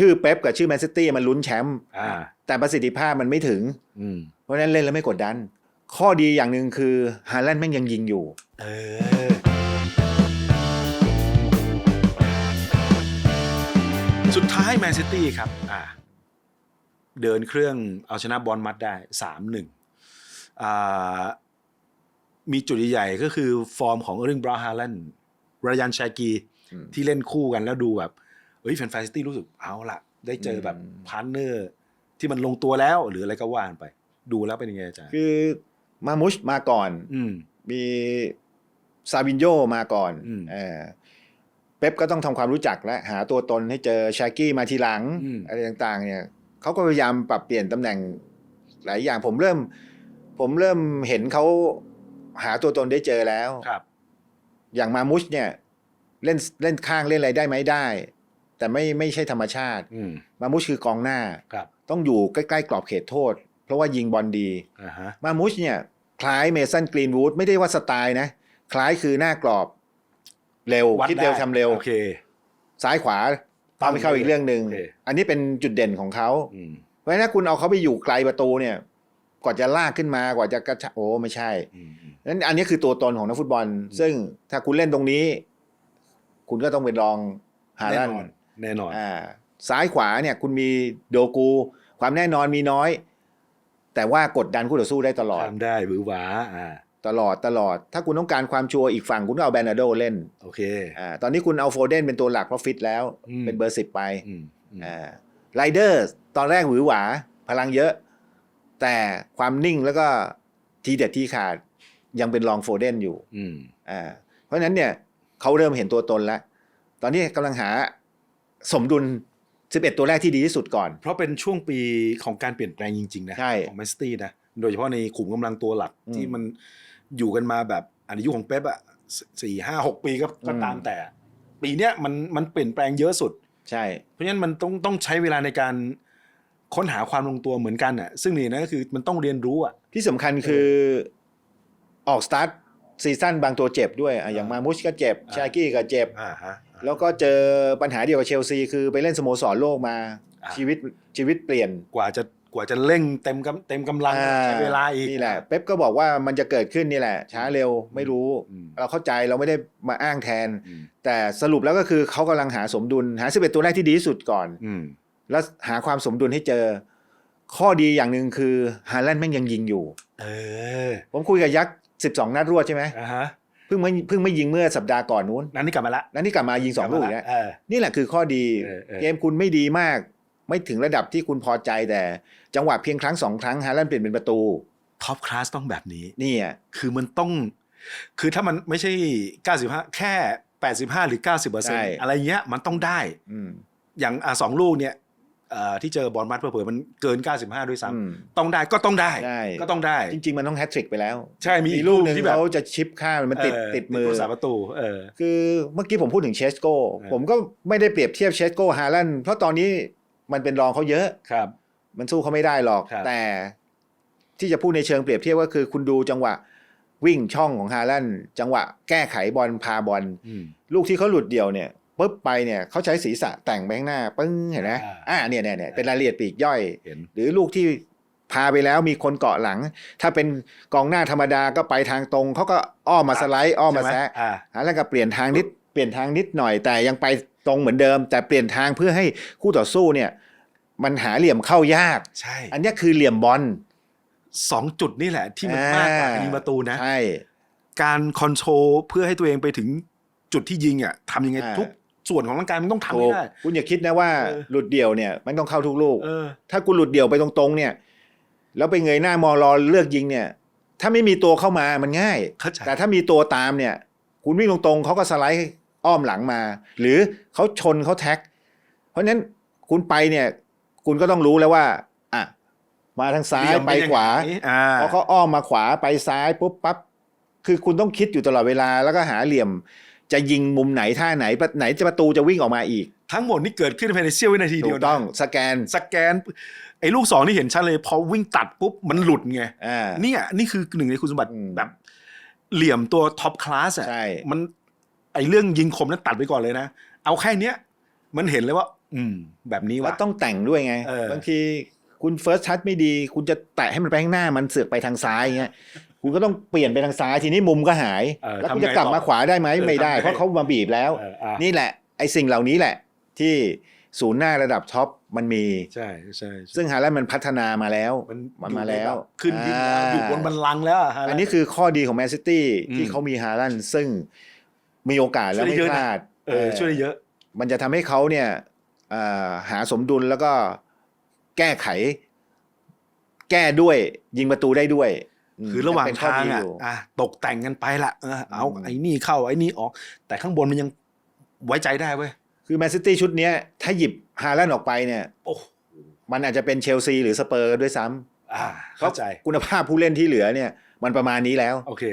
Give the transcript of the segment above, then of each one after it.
ชื่อเป๊ปกับชื่อแมนซิตี้มันลุ้นแชมป์อ่า แต่ประสิทธิภาพมันไม่ถึง อืม เพราะฉะนั้นเล่นแล้วไม่กดดัน ข้อดีอย่างหนึ่งคือฮาแลนด์แม่งยังยิงอยู่ เออ สุดท้ายแมนซิตี้ครับ อ่า เดินเครื่องเอาชนะบอลมัดได้สามหนึ่งอ่า มีจุดใหญ่ๆก็คือฟอร์มของเออริงบราฮาแลนด์รายันชากี อืม ที่เล่นคู่กันแล้วดูแบบ เฮ้ยแฟนแฟนซิตี้รู้สึกเอาละได้เจอแบบอืมพาร์ทเนอร์ที่มันลงตัวแล้วหรืออะไรก็ว่านไป ดูแล้วเป็นยังไงอาจารย์คือมามุชมาก่อน อืมมีซาบินโยมาก่อนอืมเออเป๊ปก็ต้องทำความรู้จักและหาตัวตนให้เจอชากี้มาทีหลังอืมอะไรต่างๆ เนี่ยเขาก็พยายามปรับเปลี่ยนตำแหน่งหลายอย่างผมเริ่ม ผมเริ่มเห็นเขาหาตัวตนได้เจอแล้วครับ อย่างมามุชเนี่ย เล่นเล่นข้างเล่นอะไรได้ไหมได้ แต่ไม่ไม่ใช่ธรรมชาติอืมมามุชคือกองหน้าครับต้องอยู่ใกล้ๆกรอบเขตโทษ เพราะว่ายิงบอลดีอ่าฮะมามุชเนี่ยคล้ายเมสันกรีนวูดไม่ได้ว่าสไตล์นะ คล้ายคือหน้ากรอบเร็ววัดคิดเร็วได้ทำเร็วโอเคซ้ายขวาปั๊ตามมไปเข้าอีกเรื่องหนึ่งโอเคอันนี้เป็นจุดเด่นของเขาอืมเพราะฉะนั้นถ้าคุณเอาเขาไปอยู่ไกลประตูเนี่ยกว่าจะลากขึ้นมากว่าจะกระชากโอ้ไม่ใช่อืมอืมนั้นอันนี้คือตัวตนของนักฟุตบอล ซึ่งถ้าคุณเล่นตรงนี้ คุณก็ต้องเป็นรองฮาแน่ลันนอน แน่นอนอ่าซ้ายขวาเนี่ยคุณมีโดกู ความแน่นอนมีน้อย แต่ว่ากดดันคู่ต่อสู้ได้ตลอดทำได้หวือหวาอ่าตลอดตลอด ถ้าคุณต้องการความชัวร์อีกฝั่งคุณก็เอาแบรนาโดเล่นโอเคอ่าตอนนี้คุณเอาโฟเดนเป็นตัวหลักเพราะฟิตแล้วอืมเป็นเบอร์สิบไปอืมอืมอ่าไรเดอร์ตอนแรกหวือหวา พลังเยอะ แต่ความนิ่งแล้วก็ทีเด็ดที่ขาดยังเป็นรองโฟเดนอยู่อืมอ่าเพราะฉะนั้นเนี่ยเขาเริ่มเห็นตัวตนแล้ว ตอนนี้กำลังหา สมดุล 11 ตัวแรกที่ดีที่สุดก่อน เพราะเป็นช่วงปีของการเปลี่ยนแปลงจริง ๆ นะ ใช่ของแมนซิตี้นะ โดยเฉพาะในขุมกำลังตัวหลักอืมที่มันอยู่กันมาแบบอันยุคของเป๊ปอะสี่ห้าหกปีก็ก็อืม ตามแต่ ปีเนี้ยมันมันเปลี่ยนแปลงเยอะสุด ใช่ เพราะฉะนั้นมันต้องต้องใช้เวลาในการค้นหาความลงตัวเหมือนกันอะซึ่งนี่นะก็คือมันต้องเรียนรู้อะที่สำคัญคือออกสตาร์ทซีซั่นบางตัวเจ็บด้วยอะอย่างมามุชก็เจ็บอ่าชากี้ก็เจ็บ อ่าฮะ แล้วก็เจอปัญหาเดียวกับเชลซี คือไปเล่นสโมสรโลกมาอ่าชีวิตชีวิตเปลี่ยนกว่าจะกว่าจะเร่งเต็มกำเต็มกำลังอ่ใช้เวลาอีกนี่แหละเป๊ปก็บอกว่ามันจะเกิดขึ้นนี่แหละ ช้าเร็วไม่รู้อืมเราเข้าใจเราไม่ได้มาอ้างแทนอืมแต่สรุปแล้วก็คือเขากำลังหาสมดุลหา11ตัวแรกที่ดีที่สุดก่อนอืมแล้วหาความสมดุลให้เจอ ข้อดีอย่างหนึ่งคือฮาแลนด์แม่งยังยิงอยู่ เออ ผมคุยกับยักษ์12นัดรวดใช่ไหมอ่าฮะเพิ่งไม่เพิ่งไม่ยิงเมื่อสัปดาห์ก่อนนู้นนั่นนี่กลับมาละแล้วนี่กลับมายิงสองลูกอีกแล้วเออนี่แหละคือข้อดีเออเออเกมคุณไม่ดีมาก ไม่ถึงระดับที่คุณพอใจแต่ จังหวะเพียงครั้งสองครั้งฮาแลนด์เปลี่ยนเป็นประตูท็อปคลาสต้องแบบนี้นี่อะคือมันต้อง คือถ้ามันไม่ใช่ 95 แค่ 85 หรือ 90เปอร์เซ็นต์อะไรเงี้ยมันต้องได้อืมอย่างอะสองลูกเนี่ยเอ่อ ที่เจอบอลมัดเผื่อๆมันเกิน 95 ด้วยซ้อืมำต้องได้ก็ต้องได้ได้ก็ต้องได้ จริง ๆ มันต้องแฮตทริกไปแล้ว ใช่มีอีกลูกหนึ่งลูกที่แบบเขาจะชิปข้ามมันติดเติดมือผู้สาประตูเออคือเมื่อกี้ผมพูดถึงเชสโก้เออผมก็ไม่ได้เปรียบเทียบเชสโก้ฮาแลนด์เพราะตอนนี้มันเป็นรองเขาเยอะครับ มันสู้เขาไม่ได้หรอกครับแต่ที่จะพูดในเชิงเปรียบเทียบก็คือคุณดูจังหวะวิ่งช่องของฮาแลนด์จังหวะแก้ไขบอลพาบอลอืมลูกที่เขาหลุดเดี่ยวเนี่ย ปุ๊บไปเนี่ยเขาใช้ศีรษะแต่งไปข้างหน้าปึ้งเห็นไหมอ่าอ่าเนี่ยเนี่ยเนี่ยเป็นรายละเอียดปลีกย่อยเห็นหรือลูกที่พาไปแล้วมีคนเกาะหลัง ถ้าเป็นกองหน้าธรรมดาก็ไปทางตรงเขาก็อ้อมมาสไลด์อ้อมมาใช่ไหแซะอ่าฮาแลนด์ก็เปลี่ยนทางนิดเปลี่ยนทางนิดหน่อยแต่ยังไปตรงเหมือนเดิม แต่เปลี่ยนทางเพื่อให้คู่ต่อสู้เนี่ย มันหาเหลี่ยมเข้ายากใช่อันเนี้ยคือเหลี่ยมบอลสองจุดนี่แหละ ที่มันมากกว่ายิงประตูนะใช่การคอนโทรลเพื่อให้ตัวเองไปถึงจุดที่ยิงอะทำยังไงอ่าทุก ส่วนของร่างกายมันต้องทำถูให้กได้ คุณอย่าคิดนะว่าเออ หลุดเดี่ยวเนี่ยมันต้องเข้าทุกลูก เออ ถ้าคุณหลุดเดี่ยวไปตรงๆ เนี่ย แล้วไปเงยหน้ามองรอเลือกยิงเนี่ย ถ้าไม่มีตัวเข้ามามันง่าย เข้าใจ แต่ถ้ามีตัวตามเนี่ย คุณวิ่งตรงๆเขาก็สไลด์อ้อมหลังมา หรือเขาชนเขาแท็ก เพราะฉะนั้นคุณไปเนี่ย คุณก็ต้องรู้แล้วว่าอะมาทางซ้ายเหลี่ยมไปเป็นยังขวาไงอ่าพอเขาอ้อมมาขวาไปซ้ายปุ๊บปั๊บคือคุณต้องคิดอยู่ตลอดเวลาแล้วก็หาเหลี่ยม จะยิงมุมไหนท่าไหนไหนจะประตูจะวิ่งออกมาอีก ทั้งหมดนี่เกิดขึ้นภายในเสี้ยววินาทีถูเดียวกนะต้องสแกนสแกนไอ้ลูกสองที่เห็นชัดเลยพอวิ่งตัดปุ๊บมันหลุดไงอ่าเนี่ยนี่คือหนึ่งในคุณสมบัติอืมแบบ เหลี่ยมตัวท็อปคลาสอะใช่มันไอเรื่องยิงคมนั้นตัดไปก่อนเลยนะ เอาแค่เนี้ยมันเห็นเลยว่า อืม แบบนี้แล้วว่ะต้องแต่งด้วยไงเออบางทีคุณเฟิร์สทัชไม่ดี คุณจะแตะให้มันไปข้างหน้ามันเสือกไปทางซ้ายเงี้ย คุณก็ต้องเปลี่ยนไปทางซ้ายทีนี้มุมก็หาย เออแล้วทำคุณไงจะกลับต่อมาขวาได้ไหมเออไม่ได้ ทำไง เพราะเขามาบีบแล้ว เอออะนี่แหละไอ้สิ่งเหล่านี้แหละ ที่ศูนย์หน้าระดับท็อปมันมี ใช่ใช่ใช่ซึ่งฮาแลนด์มันพัฒนามาแล้ว มันมันมาแล้วขึ้นขึ้นอ่า อยู่บนบันลังก์แล้วะฮะ อันนี้คือข้อดีของแมนซิตี้อืมที่เขามีฮาแลนด์ซึ่งมีโอกาสแล้วช่วยไม่ได้เยอะพนะ ลาดเออช่วยได้เยอะ มันจะทำให้เขาเนี่ยเอ่อหาสมดุลแล้วก็แก้ไข แก้ด้วยยิงประตูได้ด้วยม คือระหว่างเป็นข้ทางดีอะยู่อะตกแต่งกันไปละเออเอาอืมไอ้นี่เข้าไอ้นี่ออก แต่ข้างบนมันยังไว้ใจได้เว้ยคือแมนซิตี้ชุดเนี้ยถ้าหยิบฮาแลนด์ออกไปเนี่ยโอ้โหมันอาจจะเป็นเชลซีหรือสเปอร์ด้วยซ้ำอ่าเพเข้าราะใจคุณภาพผู้เล่นที่เหลือเนี่ย มันประมาณนี้แล้วโอเค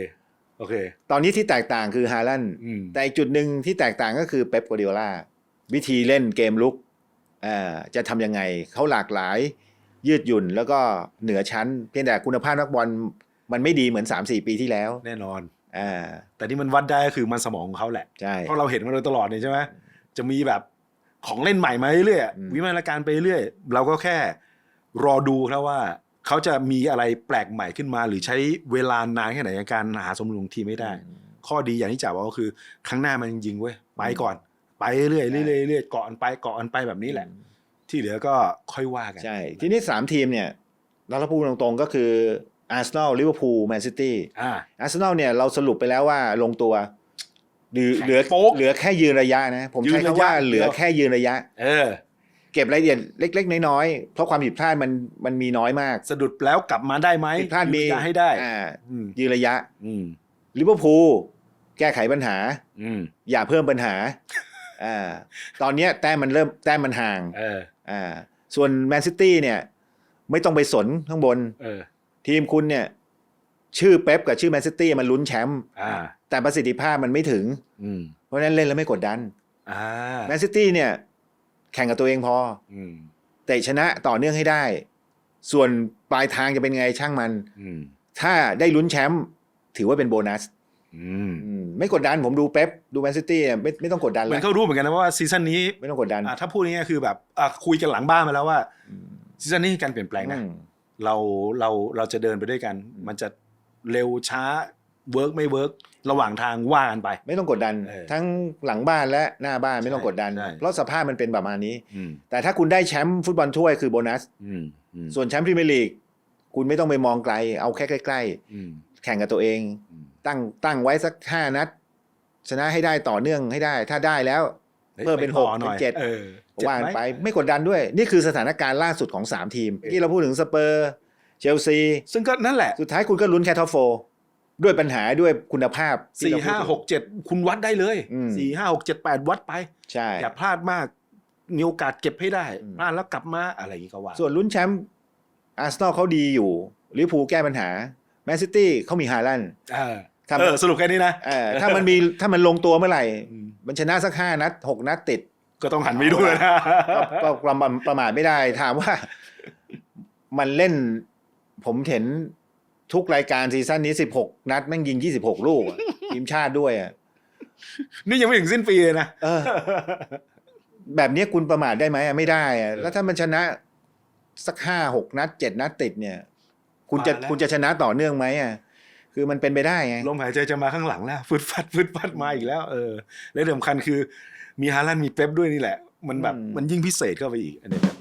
โอเค ตอนนี้ที่แตกต่างคือฮาแลนด์อืมแต่อีกจุดหนึ่งที่แตกต่างก็คือเป๊ปกัวเดียล่าวิธีเล่นเกมลุกอ่าจะทำยังไงเขาหลากหลายยืดหยุ่นแล้วก็เหนือชั้น เพียงแต่คุณภาพนักบอล มันไม่ดีเหมือน 3-4 ปีที่แล้วแน่นอนอ่าแต่ที่มันวัดได้ก็คือมันสมองของเขาแหละ ใช่เพราะเราเห็นมาโดยตลอดเนี่ยใช่ไหมจะมีแบบของเล่นใหม่มาเรื่อยอืมๆวิวัฒนาการไปเรื่อยเราก็แค่รอดูครับว่าเขาจะมีอะไรแปลกใหม่ขึ้นมา หรือใช้เวลานานแค่ไหนในการหาสมดุลของทีมไม่ได้ ข้อดีอย่างที่จ๋าบอกก็คือข้างหน้ามันยิงเว้ยไปก่อน ไปเรื่อยๆเรื่อยๆเรื่อยๆเกาะอันไปเกาะอันไปแบบนี้แหละ ที่เหลือก็ค่อยว่ากันใช่ ทีนี้สามทีมเนี่ยเราพูดตรงๆก็คือ อาร์เซนอลลิเวอร์พูลแมนซิตี้อ่า อาร์เซนอลเนี่ยเราสรุปไปแล้วว่าลงตัวเหลือแข็งเหลือโป๊กเหลือแค่ยืนระยะนะ ผมยืนใช้ระคำยะว่าเหลือเดียวแค่ยืนระยะ เออ เก็บรายละเอียดเล็ก ๆ น้อยๆเพราะความผิดพลาดมันมันมีน้อยมาก สะดุดแล้วกลับมาได้ไหมผิดพลาดมียืนระยะให้ได้อ่าอืมยืนระยะอืมลิเวอร์พูลแก้ไขปัญหา อืมอย่าเพิ่มปัญหาอ่าตอนเนี้ยแต้มมันเริ่มแต้มมันห่างเออ อ่าส่วนแมนซิตี้เนี่ย ไม่ต้องไปสนข้างบน เออ ทีมคุณเนี่ย ชื่อเป๊ปกับชื่อแมนซิตี้มันลุ้นแชมป์อ่า แต่ประสิทธิภาพมันไม่ถึง อืม เพราะฉะนั้นเล่นแล้วไม่กดดันอ่าแมนซิตี้เนี่ย แข่งกับตัวเองพอ อืม เตะชนะต่อเนื่องให้ได้ ส่วนปลายทางจะเป็นไงช่างมัน อืม ถ้าได้ลุ้นแชมป์ถือว่าเป็นโบนัสอืม อืมไม่กดดันผมดูเป๊ปดูแมนซิตี้เนี่ยไม่ไม่ต้องกดดันเหเลมือยนเขารู้เหมือนกันนะว่าซีซั่นนี้ไม่ต้องกดดันอ่าถ้าพูดง่ายๆคือแบบอะคุยกันหลังบ้านมาแล้วว่าซีซั่นนี้การเปลี่ยนแปลงนะอืม เราเราเราจะเดินไปด้วยกัน มันจะเร็วช้าเวิร์กไม่เวิร์กระหว่างทางว่ากันไป ไม่ต้องกดดัน เออทั้งหลังบ้านและหน้าบ้านไม่ต้องกดดัน ใช่ เพราะสภาพมันเป็นประมาณนี้ อืมแต่ถ้าคุณได้แชมป์ฟุตบอลถ้วยคือโบนัส อืมอืมส่วนแชมป์พรีเมียร์ลีกคุณไม่ต้องไปมองไกล เอาแค่ใกล้ อืมๆ แข่งกับตัวเอง อืมตั้งตั้งไว้สักห้านัด ชนะให้ได้ต่อเนื่องให้ได้ ถ้าได้แล้ว เพิ่มเป็นไพหอกหเป็น่อนยเจ็ดเออเจ็ดว่านไหมไปไม่กดดันด้วย นี่คือสถานการณ์ล่าสุดของ 3 ทีมเออที่เราพูดถึงสเปอร์เชลซี ซึ่งก็นั่นแหละ สุดท้ายคุณก็ลุ้นแค่ท็อปโฟร์ด้วยปัญหาด้วยคุณภาพที่สี่เรพูดห้าถึงหกเจ็ดคุณวัดได้เลยอืมสี่ห้าหกเจ็ดแปดวัดไป ใช่ อย่าพลาดมาก มีโอกาสเก็บให้ได้อืมพลาดแล้วกลับมาอะไรอย่างนี้ก็ว่า ส่วนลุ้นแชมป์อาร์เซนอลเขาดีอยู่ลิเวอร์พูลแก้ปัญหาแมนซิตี้เขามีฮาแลนด์เออครับเออสรุปแค่นี้นะเออถ้ามันมีถ้ามันลงตัวเมื่อไหร่อื มมันชนะสักห้านัดหกนัดติด ก็ต้องหันไปดูเลยนะก็ก็ประมาทประมาทไม่ได้ถามว่า มันเล่น ผมเห็นทุกรายการซีซั่นนี้สิบหกนัดแม่งยิงยี่สิบหกลูกอะทีมชาติด้วยอะนี่ยังไม่ถึงสิ้นปีเลยนะ เออ แบบนี้คุณประมาทได้ไหมอะไม่ได้อะแล้วถ้ามันชนะสักห้าหกนัดเจ็ดนัดติดเนี่ย คุณจะมาแล้ว คุณจะชนะต่อเนื่องไหมอะ คือมันเป็นไปได้ไงลมหายใจจะมาข้างหลังแล้วฟึดฟัดฟึดฟัดมาอีกแล้วเออและที่สำคัญคือมีฮาลันด์มีเป๊ปด้วยนี่แหละ มันแบบอืมมันยิ่งพิเศษเข้าไปอีกอันนี้แบบ